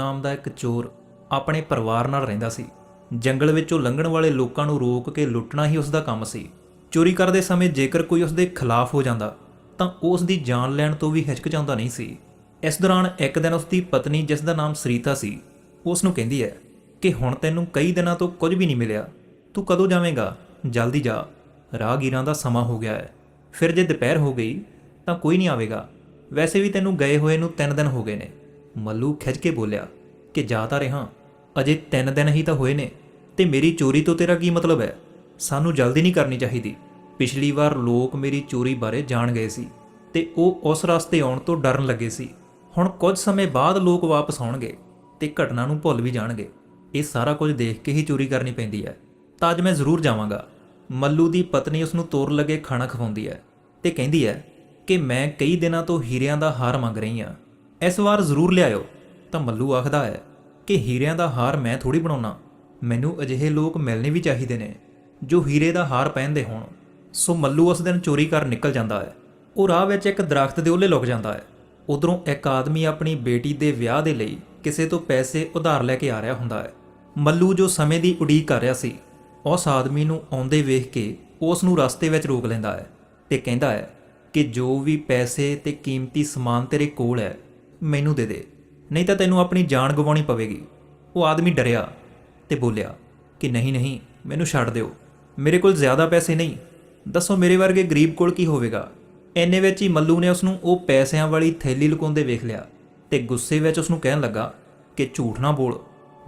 ਨਾਮ ਦਾ ਇੱਕ ਚੋਰ ਆਪਣੇ ਪਰਿਵਾਰ ਨਾਲ ਰਹਿੰਦਾ ਸੀ। ਜੰਗਲ ਵਿੱਚੋਂ ਲੰਘਣ ਵਾਲੇ ਲੋਕਾਂ ਨੂੰ ਰੋਕ ਕੇ ਲੁੱਟਣਾ ਹੀ ਉਸ ਦਾ ਕੰਮ ਸੀ। ਚੋਰੀ ਕਰਦੇ ਸਮੇਂ ਜੇਕਰ ਕੋਈ ਉਸ ਦੇ ਖਿਲਾਫ ਹੋ ਜਾਂਦਾ, ਤਾਂ ਉਹ ਉਸ ਦੀ ਜਾਨ ਲੈਣ ਤੋਂ ਵੀ ਹਿਚਕਚਾਉਂਦਾ ਨਹੀਂ ਸੀ। ਇਸ ਦੌਰਾਨ ਇੱਕ ਦਿਨ ਉਸ ਦੀ ਪਤਨੀ, ਜਿਸ ਦਾ ਨਾਮ ਸਰੀਤਾ ਸੀ, ਉਸ ਨੂੰ ਕਹਿੰਦੀ ਹੈ ਕਿ ਹੁਣ ਤੈਨੂੰ ਕਈ ਦਿਨਾਂ ਤੋਂ ਕੁਝ ਵੀ ਨਹੀਂ ਮਿਲਿਆ। ਤੂੰ ਕਦੋਂ ਜਾਵੇਂਗਾ? ਜਲਦੀ ਜਾ। ਰਾਹਗੀਰਾਂ ਦਾ ਸਮਾਂ ਹੋ ਗਿਆ ਹੈ। ਫਿਰ ਜੇ ਦੁਪਹਿਰ ਹੋ ਗਈ, ਤਾਂ ਕੋਈ ਨਹੀਂ ਆਵੇਗਾ। ਵੈਸੇ ਵੀ ਤੈਨੂੰ ਗਏ ਹੋਏ ਨੂੰ 3 ਦਿਨ ਹੋ ਗਏ ਨੇ। ਮੱਲੂ ਖਿੱਚ ਕੇ ਬੋਲਿਆ ਕਿ ਜਾ ਤਾਂ ਰਿਹਾ, ਅਜੇ 3 ਦਿਨ ਹੀ ਤਾਂ ਹੋਏ ਨੇ, ਤੇ ਮੇਰੀ ਚੋਰੀ ਤੋਂ ਤੇਰਾ ਕੀ ਮਤਲਬ ਹੈ? ਸਾਨੂੰ ਜਲਦੀ ਨਹੀਂ ਕਰਨੀ ਚਾਹੀਦੀ। ਪਿਛਲੀ ਵਾਰ ਲੋਕ ਮੇਰੀ ਚੋਰੀ ਬਾਰੇ ਜਾਣ ਗਏ ਸੀ, ਤੇ ਉਹ ਉਸ ਰਸਤੇ ਆਉਣ ਤੋਂ ਡਰਨ ਲੱਗੇ ਸੀ। ਹੁਣ ਕੁਝ ਸਮੇਂ ਬਾਅਦ ਲੋਕ ਵਾਪਸ ਆਉਣਗੇ, ਤੇ ਘਟਨਾ ਨੂੰ ਭੁੱਲ ਵੀ ਜਾਣਗੇ। ਇਹ ਸਾਰਾ ਕੁਝ ਦੇਖ ਕੇ ਹੀ ਚੋਰੀ ਕਰਨੀ ਪੈਂਦੀ ਹੈ। ਤਾਂ ਅੱਜ ਮੈਂ ਜ਼ਰੂਰ ਜਾਵਾਂਗਾ। ਮੱਲੂ ਦੀ ਪਤਨੀ ਉਸ ਨੂੰ ਤੋਰ ਲੱਗੇ ਖਾਣਾ ਖਵਾਉਂਦੀ ਹੈ, ਤੇ ਕਹਿੰਦੀ ਹੈ ਕਿ ਮੈਂ ਕਈ ਦਿਨਾਂ ਤੋਂ ਹੀਰਿਆਂ ਦਾ ਹਾਰ ਮੰਗ ਰਹੀ ਹਾਂ। ਇਸ ਵਾਰ ਜ਼ਰੂਰ ਲਿਆਇਓ। ਤਾਂ ਮੱਲੂ ਆਖਦਾ ਹੈ ਕਿ ਹੀਰਿਆਂ ਦਾ ਹਾਰ ਮੈਂ ਥੋੜੀ ਬਣਾਉਣਾ ਮੈਨੂੰ ਅਜਿਹੇ ਲੋਕ ਮਿਲਣੇ ਵੀ ਚਾਹੀਦੇ ਨੇ, ਜੋ ਹੀਰੇ ਦਾ ਹਾਰ ਪਹਿਨਦੇ ਹੋਣ। ਸੋ ਮੱਲੂ ਉਸ ਦਿਨ ਚੋਰੀ ਕਰ ਨਿਕਲ ਜਾਂਦਾ ਹੈ। ਉਹ ਰਾਹ ਵਿੱਚ ਇੱਕ ਦਰਖਤ ਦੇ ਉਹਲੇ ਲੁਕ ਜਾਂਦਾ ਹੈ। ਉਧਰੋਂ ਇੱਕ ਆਦਮੀ ਆਪਣੀ ਬੇਟੀ ਦੇ ਵਿਆਹ ਦੇ ਲਈ ਕਿਸੇ ਤੋਂ ਪੈਸੇ ਉਧਾਰ ਲੈ ਕੇ ਆ ਰਿਹਾ ਹੁੰਦਾ ਹੈ। ਮੱਲੂ ਜੋ ਸਮੇਂ ਦੀ ਉਡੀਕ ਕਰ ਰਿਹਾ ਸੀ, ਉਸ ਆਦਮੀ ਨੂੰ ਆਉਂਦੇ ਵੇਖ ਕੇ ਉਸ ਨੂੰ ਰਸਤੇ ਵਿੱਚ ਰੋਕ ਲੈਂਦਾ ਹੈ ਤੇ ਕਹਿੰਦਾ ਹੈ ਕਿ ਜੋ ਵੀ ਪੈਸੇ ਤੇ ਕੀਮਤੀ ਸਮਾਨ ਤੇਰੇ ਕੋਲ ਹੈ ਮੈਨੂੰ ਦੇ ਦੇ। ਨਹੀਂ ਤਾਂ ਤੈਨੂੰ ਆਪਣੀ ਜਾਨ ਗਵਾਉਣੀ ਪਵੇਗੀ। ਉਹ ਆਦਮੀ ਡਰਿਆ ਤੇ ਬੋਲਿਆ ਕਿ ਨਹੀਂ ਨਹੀਂ, ਮੈਨੂੰ ਛੱਡ ਦਿਓ। ਮੇਰੇ ਕੋਲ ਜ਼ਿਆਦਾ ਪੈਸੇ ਨਹੀਂ। ਦੱਸੋ ਮੇਰੇ ਵਰਗੇ ਗਰੀਬ ਕੋਲ ਕੀ ਹੋਵੇਗਾ? ਐਨੇ ਵਿੱਚ ਹੀ ਮੱਲੂ ਨੇ ਉਸ ਨੂੰ ਉਹ ਪੈਸਿਆਂ ਵਾਲੀ ਥੈਲੀ ਲੁਕਾਉਂਦੇ ਵੇਖ ਲਿਆ ਤੇ ਗੁੱਸੇ ਵਿੱਚ ਉਸ ਨੂੰ ਕਹਿਣ ਲੱਗਾ ਕਿ ਝੂਠ ਨਾ ਬੋਲ।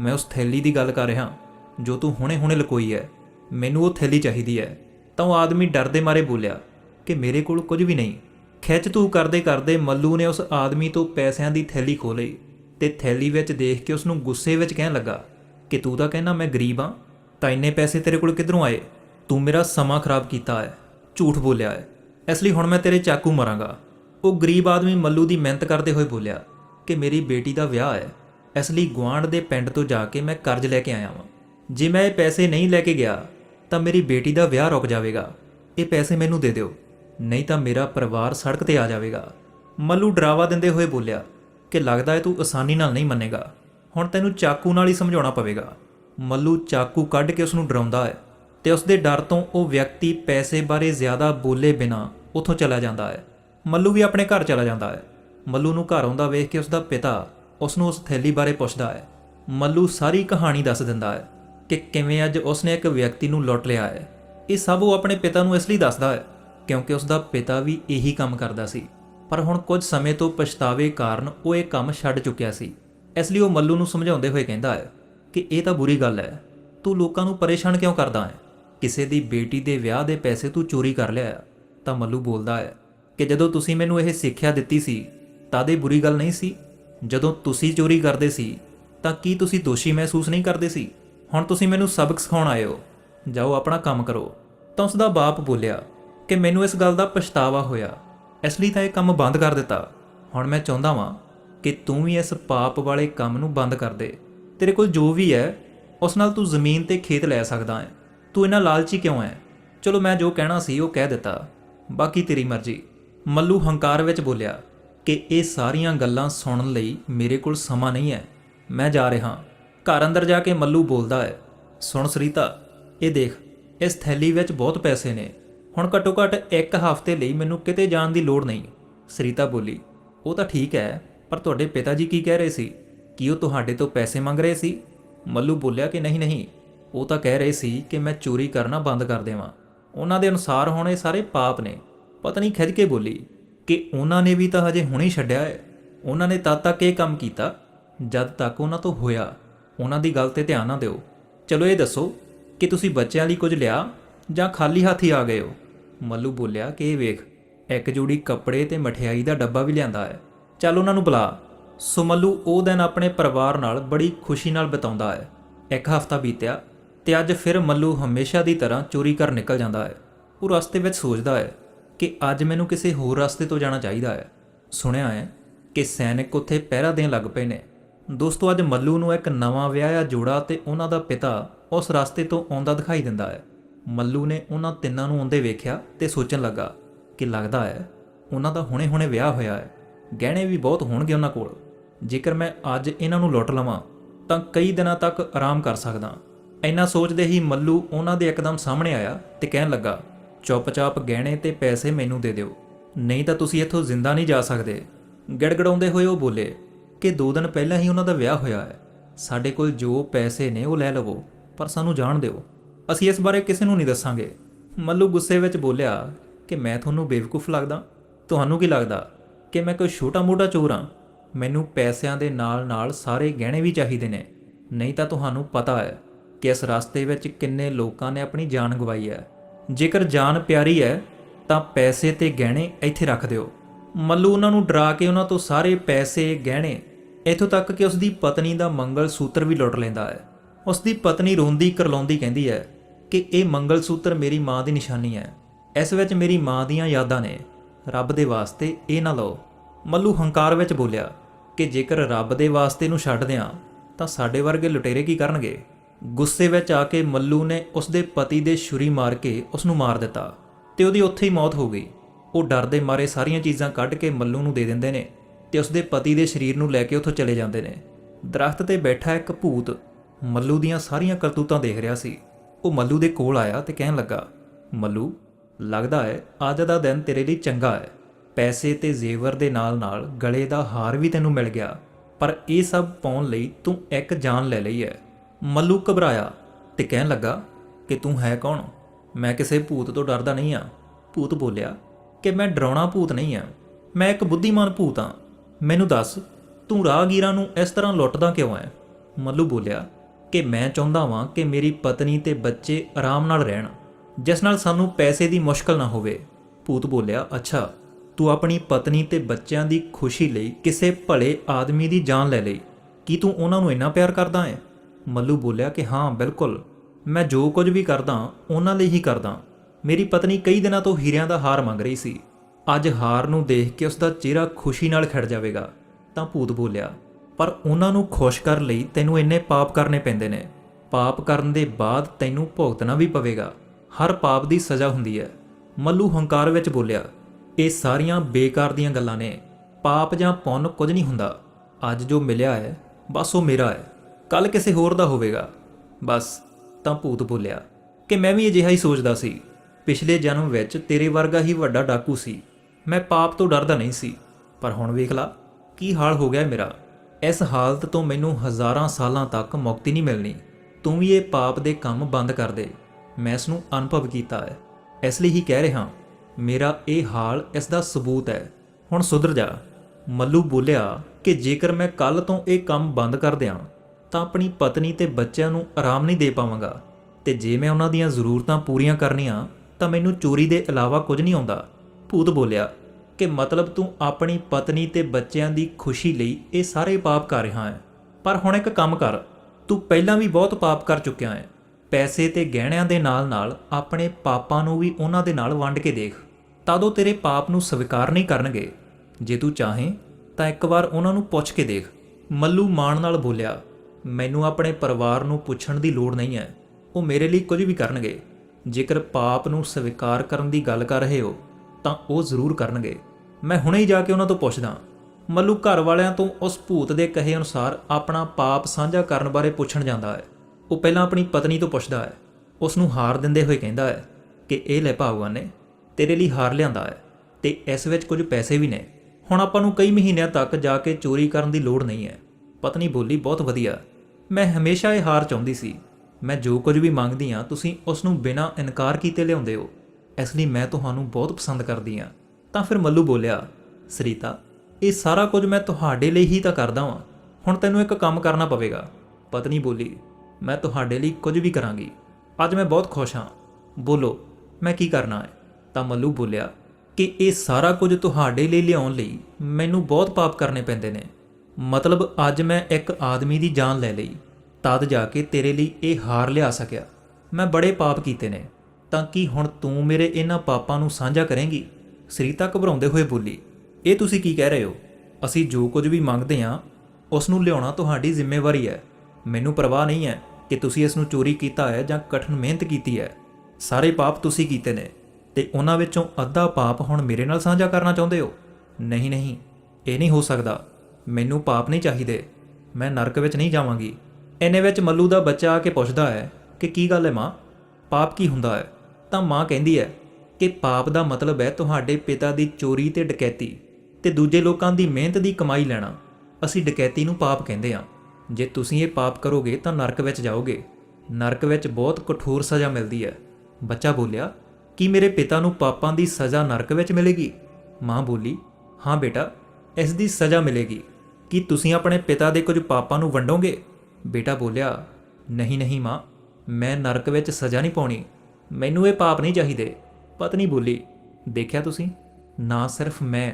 ਮੈਂ ਉਸ ਥੈਲੀ ਦੀ ਗੱਲ ਕਰ ਰਿਹਾ, ਜੋ ਤੂੰ ਹੁਣੇ-ਹੁਣੇ ਲੁਕੋਈ ਹੈ। ਮੈਨੂੰ ਉਹ ਥੈਲੀ ਚਾਹੀਦੀ ਹੈ। ਤਾਂ ਉਹ ਆਦਮੀ ਡਰਦੇ ਮਾਰੇ ਬੋਲਿਆ ਕਿ ਮੇਰੇ ਕੋਲ ਕੁਝ ਵੀ ਨਹੀਂ। ਖਿੱਚ ਤੂ ਕਰਦੇ ਕਰਦੇ ਮੱਲੂ ਨੇ ਉਸ ਆਦਮੀ ਤੋਂ ਪੈਸਿਆਂ ਦੀ ਥੈਲੀ ਖੋਲੀ ਤੇ ਥੈਲੀ ਵਿੱਚ ਦੇਖ ਕੇ ਉਸ ਨੂੰ ਗੁੱਸੇ ਵਿੱਚ ਕਹਿਣ ਲੱਗਾ ਕਿ ਤੂੰ ਤਾਂ ਕਹਿਣਾ ਮੈਂ ਗਰੀਬ ਹਾਂ ਤਾਂ ਇੰਨੇ ਪੈਸੇ ਤੇਰੇ ਕੋਲ ਕਿੱਧਰੋਂ ਆਏ? ਤੂੰ ਮੇਰਾ ਸਮਾਂ ਖਰਾਬ ਕੀਤਾ ਹੈ, ਝੂਠ ਬੋਲਿਆ ਹੈ। ਇਸ ਲਈ ਹੁਣ ਮੈਂ ਤੇਰੇ ਚਾਕੂ ਮਾਰਾਂਗਾ। ਉਹ ਗਰੀਬ ਆਦਮੀ ਮੱਲੂ ਦੀ ਮਿਹਨਤ ਕਰਦੇ ਹੋਏ ਬੋਲਿਆ ਕਿ ਮੇਰੀ ਬੇਟੀ ਦਾ ਵਿਆਹ ਹੈ। ਇਸ ਲਈ ਗੁਆਂਢ ਦੇ ਪਿੰਡ ਤੋਂ ਜਾ ਕੇ ਮੈਂ ਕਰਜ਼ ਲੈ ਕੇ ਆਇਆ ਹਾਂ ਜੇ ਮੈਂ ਇਹ ਪੈਸੇ ਨਹੀਂ ਲੈ ਕੇ ਗਿਆ, ਤਾਂ ਮੇਰੀ ਬੇਟੀ ਦਾ ਵਿਆਹ ਰੁਕ ਜਾਵੇਗਾ। ਇਹ ਪੈਸੇ ਮੈਨੂੰ ਦੇ ਦਿਓ। ਨਹੀਂ ਤਾਂ ਮੇਰਾ ਪਰਿਵਾਰ ਸੜਕ ਤੇ ਆ ਜਾਵੇਗਾ। ਮੱਲੂ ਡਰਾਵਾ ਦਿੰਦੇ ਹੋਏ ਬੋਲਿਆ, ਕਿ ਲੱਗਦਾ ਹੈ ਤੂੰ ਆਸਾਨੀ ਨਾਲ ਨਹੀਂ ਮੰਨੇਗਾ। ਹੁਣ ਤੈਨੂੰ ਚਾਕੂ ਨਾਲ ਹੀ ਸਮਝਾਉਣਾ ਪਵੇਗਾ ਮੱਲੂ ਚਾਕੂ ਕੱਢ ਕੇ ਉਸ ਨੂੰ ਡਰਾਉਂਦਾ ਹੈ ਤੇ ਉਸ ਦੇ ਡਰ ਤੋਂ ਉਹ ਵਿਅਕਤੀ ਪੈਸੇ ਬਾਰੇ ਜ਼ਿਆਦਾ ਬੋਲੇ ਬਿਨਾ ਉੱਥੋਂ ਚਲਾ ਜਾਂਦਾ ਹੈ। ਮੱਲੂ ਵੀ ਆਪਣੇ ਘਰ ਚਲਾ ਜਾਂਦਾ ਹੈ। ਮੱਲੂ ਨੂੰ ਘਰ ਆਉਂਦਾ ਵੇਖ ਕੇ ਉਸ ਦਾ ਪਿਤਾ ਉਸ ਨੂੰ ਉਸ ਥੈਲੀ ਬਾਰੇ ਪੁੱਛਦਾ ਹੈ। ਮੱਲੂ ਸਾਰੀ ਕਹਾਣੀ ਦੱਸ ਦਿੰਦਾ ਹੈ ਕਿ ਕਿਵੇਂ ਅੱਜ ਉਸਨੇ ਇੱਕ ਵਿਅਕਤੀ ਨੂੰ ਲੁੱਟ ਲਿਆ ਹੈ। ਇਹ ਸਭ ਉਹ ਆਪਣੇ ਪਿਤਾ ਨੂੰ ਇਸ ਲਈ ਦੱਸਦਾ ਹੈ ਕਿਉਂਕਿ ਉਸ ਦਾ ਪਿਤਾ ਵੀ ਇਹੀ ਕੰਮ ਕਰਦਾ ਸੀ। ਪਰ ਹੁਣ ਕੁਝ ਸਮੇਂ ਤੋਂ ਪਛਤਾਵੇ ਕਾਰਨ ਉਹ ਇਹ ਕੰਮ ਛੱਡ ਚੁੱਕਿਆ ਸੀ। ਇਸ ਲਈ ਉਹ ਮੱਲੂ ਨੂੰ ਸਮਝਾਉਂਦੇ ਹੋਏ ਕਹਿੰਦਾ ਹੈ ਕਿ ਇਹ ਤਾਂ ਬੁਰੀ ਗੱਲ ਹੈ। ਤੂੰ ਲੋਕਾਂ ਨੂੰ ਪਰੇਸ਼ਾਨ ਕਿਉਂ ਕਰਦਾ ਹੈ? ਕਿਸੇ ਦੀ ਬੇਟੀ ਦੇ ਵਿਆਹ ਦੇ ਪੈਸੇ ਤੂੰ ਚੋਰੀ ਕਰ ਲਿਆ ਤਾਂ ਮੱਲੂ ਬੋਲਦਾ ਹੈ ਕਿ ਜਦੋਂ ਤੁਸੀਂ ਮੈਨੂੰ ਇਹ ਸਿੱਖਿਆ ਦਿੱਤੀ ਸੀ ਤਦ ਇਹ ਬੁਰੀ ਗੱਲ ਨਹੀਂ ਸੀ। ਜਦੋਂ ਤੁਸੀਂ ਚੋਰੀ ਕਰਦੇ ਸੀ, ਤਾਂ ਕੀ ਤੁਸੀਂ ਦੋਸ਼ੀ ਮਹਿਸੂਸ ਨਹੀਂ ਕਰਦੇ ਸੀ? ਹੁਣ ਤੁਸੀਂ ਮੈਨੂੰ ਸਬਕ ਸਿਖਾਉਣ ਆਏ ਹੋ। ਜਾਓ ਆਪਣਾ ਕੰਮ ਕਰੋ। ਤਾਂ ਉਸ ਦਾ ਬਾਪ ਬੋਲਿਆ ਕਿ ਮੈਨੂੰ ਇਸ ਗੱਲ ਦਾ ਪਛਤਾਵਾ ਹੋਇਆ। ਇਸ ਲਈ ਤਾਂ ਇਹ ਕੰਮ ਬੰਦ ਕਰ ਦਿੱਤਾ। ਹੁਣ ਮੈਂ ਚਾਹੁੰਦਾ ਵਾਂ ਕਿ ਤੂੰ ਵੀ ਇਸ ਪਾਪ ਵਾਲੇ ਕੰਮ ਨੂੰ ਬੰਦ ਕਰ ਦੇ। ਤੇਰੇ ਕੋਲ ਜੋ ਵੀ ਹੈ, ਉਸ ਨਾਲ ਤੂੰ ਜ਼ਮੀਨ ਤੇ ਖੇਤ ਲੈ ਸਕਦਾ ਹੈ। ਤੂੰ ਇਹਨਾਂ ਲਾਲਚੀ ਕਿਉਂ ਹੈ? ਚਲੋ ਮੈਂ ਜੋ ਕਹਿਣਾ ਸੀ ਉਹ ਕਹਿ ਦਿੱਤਾ। ਬਾਕੀ ਤੇਰੀ ਮਰਜ਼ੀ। ਮੱਲੂ ਹੰਕਾਰ ਵਿੱਚ ਬੋਲਿਆ ਕਿ ਇਹ ਸਾਰੀਆਂ ਗੱਲਾਂ ਸੁਣਨ ਲਈ ਮੇਰੇ ਕੋਲ ਸਮਾਂ ਨਹੀਂ ਹੈ। ਮੈਂ ਜਾ ਰਿਹਾ ਘਰ ਅੰਦਰ ਜਾ ਕੇ ਮੱਲੂ ਬੋਲਦਾ ਹੈ, ਸੁਣ ਸਰੀਤਾ, ਇਹ ਦੇਖ, ਇਸ ਥੈਲੀ ਵਿੱਚ ਬਹੁਤ ਪੈਸੇ ਨੇ। ਹੁਣ ਘੱਟੋ ਘੱਟ ਇੱਕ ਹਫ਼ਤੇ ਲਈ ਮੈਨੂੰ ਕਿਤੇ ਜਾਣ ਦੀ ਲੋੜ ਨਹੀਂ। ਸਰੀਤਾ ਬੋਲੀ, ਉਹ ਤਾਂ ਠੀਕ ਹੈ, ਪਰ ਤੁਹਾਡੇ ਪਿਤਾ ਜੀ ਕੀ ਕਹਿ ਰਹੇ ਸੀ? ਕੀ ਉਹ ਤੁਹਾਡੇ ਤੋਂ ਪੈਸੇ ਮੰਗ ਰਹੇ ਸੀ? ਮੱਲੂ ਬੋਲਿਆ ਕਿ ਨਹੀਂ ਨਹੀਂ, ਉਹ ਤਾਂ ਕਹਿ ਰਹੇ ਸੀ ਕਿ ਮੈਂ ਚੋਰੀ ਕਰਨਾ ਬੰਦ ਕਰ ਦੇਵਾਂ। ਉਹਨਾਂ ਦੇ ਅਨੁਸਾਰ ਹੁਣ ਇਹ ਸਾਰੇ ਪਾਪ ਨੇ। ਪਤਨੀ ਨਹੀਂ ਕੇ ਬੋਲੀ, ਕਿ ਉਹਨਾਂ ਨੇ ਵੀ ਤਾਂ ਹਜੇ ਹੁਣੇ ਛੱਡਿਆ ਹੈ। ਉਹਨਾਂ ਨੇ ਤਦ ਤੱਕ ਇਹ ਕੰਮ ਕੀਤਾ, ਜਦ ਤੱਕ ਉਹਨਾਂ ਤੋਂ ਹੋਇਆ। ਉਹਨਾਂ ਦੀ ਗੱਲ ਤੇ ਧਿਆਨ ਨਾ ਦਿਓ। ਚਲੋ ਇਹ ਦੱਸੋ ਕਿ ਤੁਸੀਂ ਬੱਚਿਆਂ ਲਈ ਕੁਝ ਲਿਆ ਜਾਂ ਖਾਲੀ ਹੱਥ ਹੀ ਆ ਗਏ ਹੋ? ਮੱਲੂ ਬੋਲਿਆ ਕਿ ਇਹ ਵੇਖ, ਇੱਕ ਜੋੜੀ ਕੱਪੜੇ ਤੇ ਮਠਿਆਈ ਦਾ ਡੱਬਾ ਵੀ ਲਿਆਂਦਾ ਹੈ। ਚੱਲ ਉਹਨਾਂ ਨੂੰ ਬੁਲਾ। ਸੋ ਮੱਲੂ ਉਹ ਦਿਨ ਆਪਣੇ ਪਰਿਵਾਰ ਨਾਲ ਬੜੀ ਖੁਸ਼ੀ ਨਾਲ ਬਿਤਾਉਂਦਾ ਹੈ। ਇੱਕ ਹਫ਼ਤਾ ਬੀਤਿਆ ਤੇ ਅੱਜ ਫਿਰ ਮੱਲੂ ਹਮੇਸ਼ਾ ਦੀ ਤਰ੍ਹਾਂ ਚੋਰੀ ਕਰ ਨਿਕਲ ਜਾਂਦਾ ਹੈ। ਉਹ ਰਸਤੇ ਵਿੱਚ ਸੋਚਦਾ ਹੈ ਕਿ ਅੱਜ ਮੈਨੂੰ ਕਿਸੇ ਹੋਰ ਰਸਤੇ ਤੋਂ ਜਾਣਾ ਚਾਹੀਦਾ ਹੈ। ਸੁਣਿਆ ਹੈ ਕਿ ਸੈਨਿਕ ਉੱਥੇ ਪਹਿਰਾ ਦੇਣ ਲੱਗ ਪਏ ਨੇ। ਦੋਸਤੋ, ਅੱਜ ਮੱਲੂ ਨੂੰ ਇੱਕ ਨਵਾਂ ਵਿਆਹਿਆ ਜੋੜਾ ਤੇ ਉਹਨਾਂ ਦਾ ਪਿਤਾ ਉਸ ਰਸਤੇ ਤੋਂ ਆਉਂਦਾ ਦਿਖਾਈ ਦਿੰਦਾ ਹੈ। ਮੱਲੂ ਨੇ ਉਹਨਾਂ ਤਿੰਨਾਂ ਨੂੰ ਆਉਂਦੇ ਵੇਖਿਆ ਤੇ ਸੋਚਣ ਲੱਗਾ ਕਿ ਲੱਗਦਾ ਹੈ ਉਹਨਾਂ ਦਾ ਹੁਣੇ-ਹੁਣੇ ਵਿਆਹ ਹੋਇਆ ਹੈ। ਗਹਿਣੇ ਵੀ ਬਹੁਤ ਹੋਣਗੇ ਉਹਨਾਂ ਕੋਲ। ਜੇਕਰ ਮੈਂ ਅੱਜ ਇਹਨਾਂ ਨੂੰ ਲੁੱਟ ਲਵਾਂ, ਤਾਂ ਕਈ ਦਿਨਾਂ ਤੱਕ ਆਰਾਮ ਕਰ ਸਕਦਾ। ਇੰਨਾ ਸੋਚਦੇ ਹੀ ਮੱਲੂ ਉਹਨਾਂ ਦੇ ਇੱਕਦਮ ਸਾਹਮਣੇ ਆਇਆ ਤੇ ਕਹਿਣ ਲੱਗਾ, ਚੁੱਪਚਾਪ ਗਹਿਣੇ ਤੇ ਪੈਸੇ ਮੈਨੂੰ ਦੇ ਦਿਓ। ਨਹੀਂ ਤਾਂ ਤੁਸੀਂ ਇੱਥੋਂ ਜ਼ਿੰਦਾ ਨਹੀਂ ਜਾ ਸਕਦੇ। ਗੜਗੜਾਉਂਦੇ ਹੋਏ ਉਹ ਬੋਲੇ ਕਿ ਦੋ ਦਿਨ ਪਹਿਲਾਂ ਹੀ ਉਹਨਾਂ ਦਾ ਵਿਆਹ ਹੋਇਆ ਹੈ। ਸਾਡੇ ਕੋਲ ਜੋ ਪੈਸੇ ਨੇ ਉਹ ਲੈ ਲਵੋ, ਪਰ ਸਾਨੂੰ ਜਾਣ ਦਿਓ। ਅਸੀਂ ਇਸ ਬਾਰੇ ਕਿਸੇ ਨੂੰ ਨਹੀਂ ਦੱਸਾਂਗੇ। ਮੱਲੂ ਗੁੱਸੇ ਵਿੱਚ ਬੋਲਿਆ ਕਿ ਮੈਂ ਤੁਹਾਨੂੰ ਬੇਵਕੂਫ ਲੱਗਦਾ। ਤੁਹਾਨੂੰ ਕੀ ਲੱਗਦਾ ਕਿ ਮੈਂ ਕੋਈ ਛੋਟਾ-ਮੋਟਾ ਚੋਰ ਹਾਂ? ਮੈਨੂੰ ਪੈਸਿਆਂ ਦੇ ਨਾਲ-ਨਾਲ ਸਾਰੇ ਗਹਿਣੇ ਵੀ ਚਾਹੀਦੇ ਨੇ। ਨਹੀਂ ਤਾਂ ਤੁਹਾਨੂੰ ਪਤਾ ਹੈ ਕਿ ਇਸ ਰਸਤੇ ਵਿੱਚ ਕਿੰਨੇ ਲੋਕਾਂ ਨੇ ਆਪਣੀ ਜਾਨ ਗਵਾਈ ਹੈ। ਜੇਕਰ ਜਾਨ ਪਿਆਰੀ ਹੈ, ਤਾਂ ਪੈਸੇ ਤੇ ਗਹਿਣੇ ਇੱਥੇ ਰੱਖ ਦਿਓ। ਮੱਲੂ ਉਹਨਾਂ ਨੂੰ ਡਰਾ ਕੇ ਉਹਨਾਂ ਤੋਂ ਸਾਰੇ ਪੈਸੇ, ਗਹਿਣੇ, ਇੱਥੋਂ ਤੱਕ ਕਿ ਉਸ ਦੀ ਪਤਨੀ ਦਾ ਮੰਗਲ ਸੂਤਰ ਵੀ ਲੁੱਟ ਲੈਂਦਾ ਹੈ। ਉਸ ਦੀ ਪਤਨੀ ਰੋਂਦੀ ਕਰਲਾਉਂਦੀ ਕਹਿੰਦੀ ਹੈ ਕਿ ਇਹ ਮੰਗਲ ਸੂਤਰ ਮੇਰੀ ਮਾਂ ਦੀ ਨਿਸ਼ਾਨੀ ਹੈ। ਇਸ ਵਿੱਚ ਮੇਰੀ ਮਾਂ ਦੀਆਂ ਯਾਦਾਂ ਨੇ। ਰੱਬ ਦੇ ਵਾਸਤੇ ਇਹ ਨਾ ਲਓ। ਮੱਲੂ ਹੰਕਾਰ ਵਿੱਚ ਬੋਲਿਆ ਕਿ ਜੇਕਰ ਰੱਬ ਦੇ ਵਾਸਤੇ ਨੂੰ ਛੱਡ ਦਿਆਂ, ਤਾਂ ਸਾਡੇ ਵਰਗੇ ਲੁਟੇਰੇ ਕੀ ਕਰਨਗੇ? ਗੁੱਸੇ ਵਿੱਚ ਆ ਕੇ ਮੱਲੂ ਨੇ ਉਸ ਦੇ ਪਤੀ ਦੇ ਛੁਰੀ ਮਾਰ ਕੇ ਉਸ ਨੂੰ ਮਾਰ ਦਿੱਤਾ ਤੇ ਉਹਦੀ ਉੱਥੇ ਹੀ ਮੌਤ ਹੋ ਗਈ। ਉਹ ਡਰ ਦੇ ਮਾਰੇ ਸਾਰੀਆਂ ਚੀਜ਼ਾਂ ਕੱਢ ਕੇ ਮੱਲੂ ਨੂੰ ਦੇ ਦਿੰਦੇ ਨੇ ਤੇ ਉਸ ਦੇ ਪਤੀ ਦੇ ਸਰੀਰ ਨੂੰ ਲੈ ਕੇ ਉੱਥੋਂ ਚਲੇ ਜਾਂਦੇ ਨੇ। ਦਰਖਤ ਤੇ ਬੈਠਾ ਇੱਕ ਭੂਤ ਮੱਲੂ ਦੀਆਂ ਸਾਰੀਆਂ ਕਰਤੂਤਾਂ ਦੇਖ ਰਿਹਾ ਸੀ। ਉਹ ਮੱਲੂ ਦੇ ਕੋਲ ਆਇਆ ਤੇ ਕਹਿਣ ਲੱਗਾ, ਮੱਲੂ, ਲੱਗਦਾ ਹੈ ਅੱਜ ਦਾ ਦਿਨ ਤੇਰੇ ਲਈ ਚੰਗਾ ਹੈ। ਪੈਸੇ ਤੇ ਜ਼ੇਵਰ ਦੇ ਨਾਲ-ਨਾਲ ਗਲੇ ਦਾ ਹਾਰ ਵੀ ਤੈਨੂੰ ਮਿਲ ਗਿਆ, ਪਰ ਇਹ ਸਭ ਪਾਉਣ ਲਈ ਤੂੰ ਇੱਕ ਜਾਨ ਲੈ ਲਈ ਹੈ। ਮੱਲੂ ਘਬਰਾਇਆ ਤੇ ਕਹਿਣ ਲੱਗਾ, ਕਿ ਤੂੰ ਹੈ ਕੌਣ? ਮੈਂ ਕਿਸੇ ਭੂਤ ਤੋਂ ਡਰਦਾ ਨਹੀਂ ਆ ਭੂਤ ਬੋਲਿਆ, ਕਿ ਮੈਂ ਡਰਾਉਣਾ ਭੂਤ ਨਹੀਂ ਆ ਮੈਂ ਇੱਕ ਬੁੱਧੀਮਾਨ ਭੂਤ ਆ ਮੈਨੂੰ ਦੱਸ, ਤੂੰ ਰਾਹਗੀਰਾਂ ਨੂੰ ਇਸ ਤਰ੍ਹਾਂ ਲੁੱਟਦਾ ਕਿਉਂ ਹੈ? ਮੱਲੂ ਬੋਲਿਆ ਕਿ ਮੈਂ ਚਾਹੁੰਦਾ ਵਾਂ ਕਿ ਮੇਰੀ ਪਤਨੀ ਤੇ ਬੱਚੇ ਆਰਾਮ ਨਾਲ ਰਹਿਣ, ਜਿਸ ਨਾਲ ਸਾਨੂੰ ਪੈਸੇ ਦੀ ਮੁਸ਼ਕਲ ਨਾ ਹੋਵੇ। ਭੂਤ ਬੋਲਿਆ, ਅੱਛਾ, ਤੂੰ ਆਪਣੀ ਪਤਨੀ ਤੇ ਬੱਚਿਆਂ ਦੀ ਖੁਸ਼ੀ ਲਈ ਕਿਸੇ ਭਲੇ ਆਦਮੀ ਦੀ ਜਾਨ ਲੈ ਲਈ। ਕੀ ਤੂੰ ਉਹਨਾਂ ਨੂੰ ਇੰਨਾ ਪਿਆਰ ਕਰਦਾ ਹੈ? ਮੱਲੂ ਬੋਲਿਆ ਕਿ ਹਾਂ, ਬਿਲਕੁਲ। ਮੈਂ ਜੋ ਕੁਝ ਵੀ ਕਰਦਾ, ਉਹਨਾਂ ਲਈ ਹੀ ਕਰਦਾ। ਮੇਰੀ ਪਤਨੀ ਕਈ ਦਿਨਾਂ ਤੋਂ ਹੀਰਿਆਂ ਦਾ ਹਾਰ ਮੰਗ ਰਹੀ ਸੀ। ਅੱਜ ਹਾਰ ਨੂੰ ਦੇਖ ਕੇ ਉਸ ਦਾ ਚਿਹਰਾ ਖੁਸ਼ੀ ਨਾਲ ਖਿੜ ਜਾਵੇਗਾ। ਤਾਂ ਭੂਤ ਬੋਲਿਆ ਪਰ ਉਹਨਾਂ ਨੂੰ ਖੁਸ਼ ਕਰਨ ਲਈ ਤੈਨੂੰ ਇੰਨੇ ਪਾਪ ਕਰਨੇ ਪੈਂਦੇ ਨੇ। ਪਾਪ ਕਰਨ ਦੇ ਬਾਅਦ ਤੈਨੂੰ ਭੁਗਤਣਾ ਵੀ ਪਵੇਗਾ। ਹਰ ਪਾਪ ਦੀ ਸਜ਼ਾ ਹੁੰਦੀ ਹੈ। ਮੱਲੂ ਹੰਕਾਰ ਵਿੱਚ ਬੋਲਿਆ, ਇਹ ਸਾਰੀਆਂ ਬੇਕਾਰ ਦੀਆਂ ਗੱਲਾਂ ਨੇ। ਪਾਪ ਜਾਂ ਪੁੰਨ ਕੁਝ ਨਹੀਂ ਹੁੰਦਾ। ਅੱਜ ਜੋ ਮਿਲਿਆ ਹੈ, ਬਸ ਉਹ ਮੇਰਾ ਹੈ। ਕੱਲ ਕਿਸੇ ਹੋਰ ਦਾ ਹੋਵੇਗਾ। ਬਸ, ਤਾਂ ਭੂਤ ਬੋਲਿਆ, ਕਿ ਮੈਂ ਵੀ ਅਜਿਹਾ ਹੀ ਸੋਚਦਾ ਸੀ। ਪਿਛਲੇ ਜਨਮ ਵਿੱਚ ਤੇਰੇ ਵਰਗਾ ਹੀ ਵੱਡਾ ਡਾਕੂ ਸੀ। ਮੈਂ ਪਾਪ ਤੋਂ ਡਰਦਾ ਨਹੀਂ ਸੀ। ਪਰ ਹੁਣ ਵੇਖ ਲਾ, ਕੀ ਹਾਲ ਹੋ ਗਿਆ ਮੇਰਾ। ਇਸ ਹਾਲਤ ਤੋਂ ਮੈਨੂੰ ਹਜ਼ਾਰਾਂ ਸਾਲਾਂ ਤੱਕ ਮੁਕਤੀ ਨਹੀਂ ਮਿਲਣੀ। ਤੂੰ ਵੀ ਇਹ ਪਾਪ ਦੇ ਕੰਮ ਬੰਦ ਕਰ ਦੇ। ਮੈਂ ਇਸ ਨੂੰ ਅਨੁਭਵ ਕੀਤਾ ਹੈ। ਇਸ ਲਈ ਹੀ ਕਹਿ ਰਿਹਾ ਮੇਰਾ ਇਹ ਹਾਲ ਇਸ ਦਾ ਸਬੂਤ ਹੈ। ਹੁਣ ਸੁਧਰ ਜਾ। ਮੱਲੂ ਬੋਲਿਆ ਕਿ ਜੇਕਰ ਮੈਂ ਕੱਲ ਤੋਂ ਇਹ ਕੰਮ ਬੰਦ ਕਰ ਦਿਆਂ, ਤਾਂ ਆਪਣੀ ਪਤਨੀ ਤੇ ਬੱਚਿਆਂ ਨੂੰ ਆਰਾਮ ਨਹੀਂ ਦੇ ਪਾਵਾਂਗਾ। ਤੇ ਜੇ ਮੈਂ ਉਹਨਾਂ ਦੀਆਂ ਜ਼ਰੂਰਤਾਂ ਪੂਰੀਆਂ ਕਰਨੀਆਂ, ਤਾਂ ਮੈਨੂੰ ਚੋਰੀ ਦੇ ਇਲਾਵਾ ਕੁਝ ਨਹੀਂ ਆਉਂਦਾ। ਭੂਤ ਬੋਲਿਆ ਕਿ ਮਤਲਬ ਤੂੰ ਆਪਣੀ ਪਤਨੀ ਤੇ ਬੱਚਿਆਂ ਦੀ ਖੁਸ਼ੀ ਲਈ ਇਹ ਸਾਰੇ ਪਾਪ ਕਰ ਰਿਹਾ ਹੈ। ਪਰ ਹੁਣ ਇੱਕ ਕੰਮ ਕਰ, ਤੂੰ ਪਹਿਲਾਂ ਵੀ ਬਹੁਤ ਪਾਪ ਕਰ ਚੁੱਕਿਆ ਹੈ। ਪੈਸੇ ਤੇ ਗਹਿਣਿਆਂ ਦੇ ਨਾਲ-ਨਾਲ ਆਪਣੇ ਪਾਪਾਂ ਨੂੰ ਵੀ ਉਹਨਾਂ ਦੇ ਨਾਲ ਵੰਡ ਕੇ ਦੇਖ। ਤਦੋਂ ਤੇਰੇ ਪਾਪ ਨੂੰ ਸਵੀਕਾਰ ਨਹੀਂ ਕਰਨਗੇ। ਜੇ ਤੂੰ ਚਾਹੇ, ਤਾਂ ਇੱਕ ਵਾਰ ਉਹਨਾਂ ਨੂੰ ਪੁੱਛ ਕੇ ਦੇਖ। ਮੱਲੂ ਮਾਣ ਨਾਲ ਬੋਲਿਆ, ਮੈਨੂੰ ਆਪਣੇ ਪਰਿਵਾਰ ਨੂੰ ਪੁੱਛਣ ਦੀ ਲੋੜ ਨਹੀਂ ਹੈ। ਉਹ ਮੇਰੇ ਲਈ ਕੁਝ ਵੀ ਕਰਨਗੇ। ਜੇਕਰ ਪਾਪ ਨੂੰ ਸਵੀਕਾਰ ਕਰਨ ਦੀ ਗੱਲ ਕਰ ਰਹੇ ਹੋ ਤਾਂ ਉਹ ਜ਼ਰੂਰ ਕਰਨਗੇ। ਮੈਂ ਹੁਣੇ ਹੀ ਜਾ ਕੇ ਉਹਨਾਂ ਤੋਂ ਪੁੱਛਦਾ ਮੱਲੂ ਘਰ ਵਾਲਿਆਂ ਤੋਂ ਉਸ ਭੂਤ ਦੇ ਕਹੇ ਅਨੁਸਾਰ ਆਪਣਾ ਪਾਪ ਸਾਂਝਾ ਕਰਨ ਬਾਰੇ ਪੁੱਛਣ ਜਾਂਦਾ ਹੈ। ਉਹ ਪਹਿਲਾਂ ਆਪਣੀ ਪਤਨੀ ਤੋਂ ਪੁੱਛਦਾ ਹੈ। ਉਸ ਨੂੰ ਹਾਰ ਦਿੰਦੇ ਹੋਏ ਕਹਿੰਦਾ ਹੈ ਕਿ ਇਹ ਲੈ ਭਗਵਾਨ ਨੇ, ਤੇਰੇ ਲਈ ਹਾਰ ਲਿਆਂਦਾ ਹੈ ਤੇ ਇਸ ਵਿੱਚ ਕੁਝ ਪੈਸੇ ਵੀ ਨੇ। ਹੁਣ ਆਪਾਂ ਨੂੰ ਕਈ ਮਹੀਨਿਆਂ ਤੱਕ ਜਾ ਕੇ ਚੋਰੀ ਕਰਨ ਦੀ ਲੋੜ ਨਹੀਂ ਹੈ। ਪਤਨੀ ਬੋਲੀ, ਬਹੁਤ ਵਧੀਆ। ਮੈਂ ਹਮੇਸ਼ਾ ਇਹ ਹਾਰ ਚਾਹੁੰਦੀ ਸੀ। ਮੈਂ ਜੋ ਕੁਝ ਵੀ ਮੰਗਦੀ ਆ ਤੁਸੀਂ ਉਸ ਨੂੰ ਬਿਨਾਂ ਇਨਕਾਰ ਕੀਤੇ ਲਿਆਉਂਦੇ ਹੋ। ਇਸ ਲਈ ਮੈਂ ਤੁਹਾਨੂੰ ਬਹੁਤ ਪਸੰਦ ਕਰਦੀ ਹਾਂ। ਤਾਂ ਫਿਰ ਮੱਲੂ ਬੋਲਿਆ, ਸਰੀਤਾ, ਇਹ ਸਾਰਾ ਕੁਝ ਮੈਂ ਤੁਹਾਡੇ ਲਈ ਹੀ ਤਾਂ ਕਰਦਾ ਹਾਂ ਹੁਣ ਤੈਨੂੰ ਇੱਕ ਕੰਮ ਕਰਨਾ ਪਵੇਗਾ। ਪਤਨੀ ਬੋਲੀ, ਮੈਂ ਤੁਹਾਡੇ ਲਈ ਕੁਝ ਵੀ ਕਰਾਂਗੀ। ਅੱਜ ਮੈਂ ਬਹੁਤ ਖੁਸ਼ ਹਾਂ। ਬੋਲੋ, ਮੈਂ ਕੀ ਕਰਨਾ ਹੈ? ਤਾਂ ਮੱਲੂ ਬੋਲਿਆ, ਕਿ ਇਹ ਸਾਰਾ ਕੁਝ ਤੁਹਾਡੇ ਲਈ ਲਿਆਉਣ ਲਈ ਮੈਨੂੰ ਬਹੁਤ ਪਾਪ ਕਰਨੇ ਪੈਂਦੇ ਨੇ। ਮਤਲਬ ਅੱਜ ਮੈਂ ਇੱਕ ਆਦਮੀ ਦੀ ਜਾਨ ਲੈ ਲਈ, ਤਦ ਜਾ ਕੇ ਤੇਰੇ ਲਈ ਇਹ ਹਾਰ ਲਿਆ ਸਕਿਆ। ਮੈਂ ਬੜੇ ਪਾਪ ਕੀਤੇ ਨੇ। ਤਾਂ ਕੀ ਹੁਣ ਤੂੰ ਮੇਰੇ ਇਹਨਾਂ ਪਾਪਾਂ ਨੂੰ ਸਾਂਝਾ ਕਰੇਂਗੀ? ਸਰੀਤਾ ਘਬਰਾਉਂਦੇ ਹੋਏ ਬੋਲੀ, ਇਹ ਤੁਸੀਂ ਕੀ ਕਹਿ ਰਹੇ ਹੋ? ਅਸੀਂ ਜੋ ਕੁਝ ਵੀ ਮੰਗਦੇ ਹਾਂ ਉਸ ਨੂੰ ਲਿਆਉਣਾ ਤੁਹਾਡੀ ਜ਼ਿੰਮੇਵਾਰੀ ਹੈ। ਮੈਨੂੰ ਪਰਵਾਹ ਨਹੀਂ ਹੈ ਕਿ ਤੁਸੀਂ ਇਸ ਨੂੰ ਚੋਰੀ ਕੀਤਾ ਹੈ ਜਾਂ ਕਠਿਨ ਮਿਹਨਤ ਕੀਤੀ ਹੈ। ਸਾਰੇ ਪਾਪ ਤੁਸੀਂ ਕੀਤੇ ਨੇ, ਤੇ ਉਹਨਾਂ ਵਿੱਚੋਂ ਅੱਧਾ ਪਾਪ ਹੁਣ ਮੇਰੇ ਨਾਲ ਸਾਂਝਾ ਕਰਨਾ ਚਾਹੁੰਦੇ ਹੋ? ਨਹੀਂ ਨਹੀਂ, ਇਹ ਨਹੀਂ ਹੋ ਸਕਦਾ। ਮੈਨੂੰ ਪਾਪ ਨਹੀਂ ਚਾਹੀਦੇ। ਮੈਂ ਨਰਕ ਵਿੱਚ ਨਹੀਂ ਜਾਵਾਂਗੀ। ਇੰਨੇ ਵਿੱਚ ਮੱਲੂ ਦਾ ਬੱਚਾ ਆ ਕੇ ਪੁੱਛਦਾ ਹੈ ਕਿ ਕੀ ਗੱਲ ਹੈ ਮਾਂ? ਪਾਪ ਕੀ ਹੁੰਦਾ ਹੈ? ਤਾਂ ਮਾਂ ਕਹਿੰਦੀ ਹੈ ਕਿ ਪਾਪ ਦਾ ਮਤਲਬ ਹੈ ਤੁਹਾਡੇ ਪਿਤਾ ਦੀ ਚੋਰੀ ਤੇ ਡਕੈਤੀ ਤੇ ਦੂਜੇ ਲੋਕਾਂ ਦੀ ਮਿਹਨਤ ਦੀ ਕਮਾਈ ਲੈਣਾ। ਅਸੀਂ ਡਕੈਤੀ ਨੂੰ ਪਾਪ ਕਹਿੰਦੇ ਹਾਂ। ਜੇ ਤੁਸੀਂ ਇਹ ਪਾਪ ਕਰੋਗੇ ਤਾਂ ਨਰਕ ਵਿੱਚ ਜਾਓਗੇ। ਨਰਕ ਵਿੱਚ ਬਹੁਤ ਕਠੋਰ ਸਜ਼ਾ ਮਿਲਦੀ ਹੈ। ਬੱਚਾ ਬੋਲਿਆ, ਕੀ ਮੇਰੇ ਪਿਤਾ ਨੂੰ ਪਾਪਾਂ ਦੀ ਸਜ਼ਾ ਨਰਕ ਵਿੱਚ ਮਿਲੇਗੀ? ਮਾਂ ਬੋਲੀ, ਹਾਂ ਬੇਟਾ, ਇਸ ਦੀ ਸਜ਼ਾ ਮਿਲੇਗੀ। ਕੀ ਤੁਸੀਂ ਆਪਣੇ ਪਿਤਾ ਦੇ ਕੁਝ ਪਾਪਾਂ ਨੂੰ ਵੰਡੋਗੇ? ਬੇਟਾ ਬੋਲਿਆ, ਨਹੀਂ ਨਹੀਂ ਮਾਂ, ਮੈਂ ਨਰਕ ਵਿੱਚ ਸਜ਼ਾ ਨਹੀਂ ਪਾਉਣੀ। ਮੈਨੂੰ ਇਹ ਪਾਪ ਨਹੀਂ ਚਾਹੀਦੇ। ਪਤਨੀ ਬੋਲੀ, ਦੇਖਿਆ ਤੁਸੀਂ? ਨਾ ਸਿਰਫ ਮੈਂ,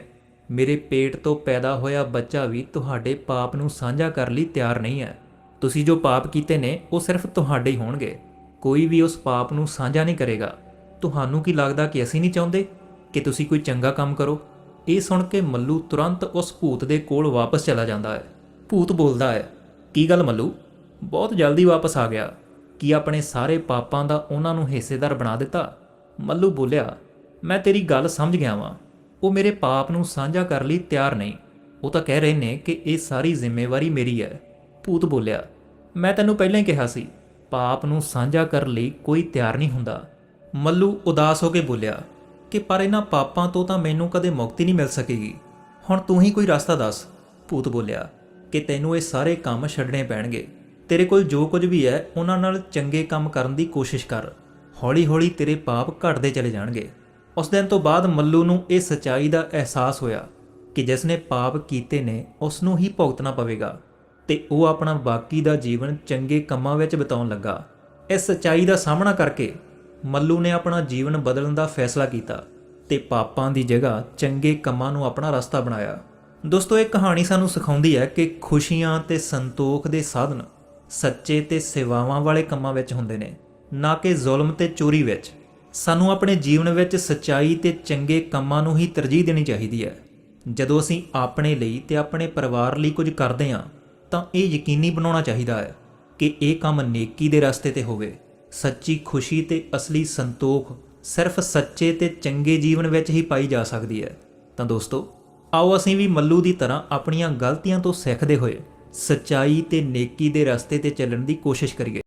ਮੇਰੇ ਪੇਟ ਤੋਂ ਪੈਦਾ ਹੋਇਆ ਬੱਚਾ ਵੀ ਤੁਹਾਡੇ ਪਾਪ ਨੂੰ ਸਾਂਝਾ ਕਰਨ ਲਈ ਤਿਆਰ ਨਹੀਂ ਹੈ। ਤੁਸੀਂ ਜੋ ਪਾਪ ਕੀਤੇ ਨੇ, ਉਹ ਸਿਰਫ ਤੁਹਾਡੇ ਹੀ ਹੋਣਗੇ। ਕੋਈ ਵੀ ਉਸ ਪਾਪ ਨੂੰ ਸਾਂਝਾ ਨਹੀਂ ਕਰੇਗਾ। ਤੁਹਾਨੂੰ ਕੀ ਲੱਗਦਾ ਕਿ ਅਸੀਂ ਨਹੀਂ ਚਾਹੁੰਦੇ? ਕਿ ਤੁਸੀਂ ਕੋਈ ਚੰਗਾ ਕੰਮ ਕਰੋ? ਇਹ ਸੁਣ ਕੇ ਮੱਲੂ ਤੁਰੰਤ ਉਸ ਭੂਤ ਦੇ ਕੋਲ ਵਾਪਸ ਚਲਾ ਜਾਂਦਾ ਹੈ। ਭੂਤ ਬੋਲਦਾ ਹੈ, ਕੀ ਗੱਲ ਮੱਲੂ? ਬਹੁਤ ਜਲਦੀ ਵਾਪਸ ਆ ਗਿਆ। ਕੀ ਆਪਣੇ ਸਾਰੇ ਪਾਪਾਂ ਦਾ ਉਹਨਾਂ ਨੂੰ ਹਿੱਸੇਦਾਰ ਬਣਾ ਦਿੱਤਾ? ਮੱਲੂ ਬੋਲਿਆ, ਮੈਂ ਤੇਰੀ ਗੱਲ ਸਮਝ ਗਿਆ ਵਾਂ। ਉਹ ਮੇਰੇ ਪਾਪ ਨੂੰ ਸਾਂਝਾ ਕਰਨ ਲਈ ਤਿਆਰ ਨਹੀਂ। ਉਹ ਤਾਂ ਕਹਿ ਰਹੇ ਨੇ ਕਿ ਇਹ ਸਾਰੀ ਜ਼ਿੰਮੇਵਾਰੀ ਮੇਰੀ ਹੈ। ਭੂਤ ਬੋਲਿਆ, ਮੈਂ ਤੈਨੂੰ ਪਹਿਲਾਂ ਹੀ ਕਿਹਾ ਸੀ, ਪਾਪ ਨੂੰ ਸਾਂਝਾ ਕਰਨ ਲਈ ਕੋਈ ਤਿਆਰ ਨਹੀਂ ਹੁੰਦਾ। ਮੱਲੂ ਉਦਾਸ ਹੋ ਕੇ ਬੋਲਿਆ, ਕਿ ਪਰ ਇਹਨਾਂ ਪਾਪਾਂ ਤੋਂ ਤਾਂ ਮੈਨੂੰ ਕਦੇ ਮੁਕਤੀ ਨਹੀਂ ਮਿਲ ਸਕੇਗੀ। ਹੁਣ ਤੂੰ ਹੀ ਕੋਈ ਰਸਤਾ ਦੱਸ। ਭੂਤ ਬੋਲਿਆ, ਕਿ ਤੈਨੂੰ ਇਹ ਸਾਰੇ ਕੰਮ ਛੱਡਣੇ ਪੈਣਗੇ। ਤੇਰੇ ਕੋਲ ਜੋ ਕੁਝ ਵੀ ਹੈ, ਉਹਨਾਂ ਨਾਲ ਚੰਗੇ ਕੰਮ ਕਰਨ ਦੀ ਕੋਸ਼ਿਸ਼ ਕਰ। ਹੌਲੀ-ਹੌਲੀ ਤੇਰੇ ਪਾਪ ਘਟਦੇ ਚਲੇ ਜਾਣਗੇ। ਉਸ ਦਿਨ ਤੋਂ ਬਾਅਦ ਮੱਲੂ ਨੂੰ ਇਹ ਸਚਾਈ ਦਾ ਅਹਿਸਾਸ ਹੋਇਆ ਕਿ ਜਿਸ ਨੇ ਪਾਪ ਕੀਤੇ ਨੇ, ਉਸ ਨੂੰ ਹੀ ਭੁਗਤਣਾ ਪਵੇਗਾ ਤੇ ਉਹ ਆਪਣਾ ਬਾਕੀ ਦਾ ਜੀਵਨ ਚੰਗੇ ਕੰਮਾਂ ਵਿੱਚ ਬਿਤਾਉਣ ਲੱਗਾ। ਇਸ ਸਚਾਈ ਦਾ ਸਾਹਮਣਾ ਕਰਕੇ ਮੱਲੂ ਨੇ ਆਪਣਾ ਜੀਵਨ ਬਦਲਣ ਦਾ ਫੈਸਲਾ ਕੀਤਾ ਤੇ ਪਾਪਾਂ ਦੀ ਜਗ੍ਹਾ ਚੰਗੇ ਕੰਮਾਂ ਨੂੰ ਆਪਣਾ ਰਸਤਾ ਬਣਾਇਆ। ਦੋਸਤੋ, ਇਹ ਕਹਾਣੀ ਸਾਨੂੰ ਸਿਖਾਉਂਦੀ ਹੈ ਕਿ ਖੁਸ਼ੀਆਂ ਤੇ ਸੰਤੋਖ ਦੇ ਸਾਧਨ ਸੱਚੇ ਤੇ ਸੇਵਾਵਾਂ ਵਾਲੇ ਕੰਮਾਂ ਵਿੱਚ ਹੁੰਦੇ ਨੇ, ਨਾ ਕਿ ਜ਼ੁਲਮ ਤੇ ਚੋਰੀ ਵਿੱਚ। ਸਾਨੂੰ ਆਪਣੇ ਜੀਵਨ ਵਿੱਚ ਸੱਚਾਈ ਤੇ ਚੰਗੇ ਕੰਮਾਂ ਨੂੰ ਹੀ ਤਰਜੀਹ ਦੇਣੀ ਚਾਹੀਦੀ ਹੈ। ਜਦੋਂ ਅਸੀਂ ਆਪਣੇ ਲਈ ਤੇ ਆਪਣੇ ਪਰਿਵਾਰ ਲਈ ਕੁਝ ਕਰਦੇ ਹਾਂ, ਤਾਂ ਇਹ ਯਕੀਨੀ ਬਣਾਉਣਾ ਚਾਹੀਦਾ ਹੈ ਕਿ ਇਹ ਕੰਮ ਨੇਕੀ ਦੇ ਰਸਤੇ ਤੇ ਹੋਵੇ। ਸੱਚੀ ਖੁਸ਼ੀ ਤੇ ਅਸਲੀ ਸੰਤੋਖ ਸਿਰਫ ਸੱਚੇ ਤੇ ਚੰਗੇ ਜੀਵਨ ਵਿੱਚ ਹੀ ਪਾਈ ਜਾ ਸਕਦੀ ਹੈ। ਤਾਂ ਦੋਸਤੋ, ਆਓ ਅਸੀਂ ਵੀ ਮੱਲੂ ਦੀ ਤਰ੍ਹਾਂ ਆਪਣੀਆਂ ਗਲਤੀਆਂ ਤੋਂ ਸਿੱਖਦੇ ਹੋਏ ਸੱਚਾਈ ਤੇ ਨੇਕੀ ਦੇ ਰਸਤੇ ਤੇ ਚੱਲਣ ਦੀ ਕੋਸ਼ਿਸ਼ ਕਰੀਏ।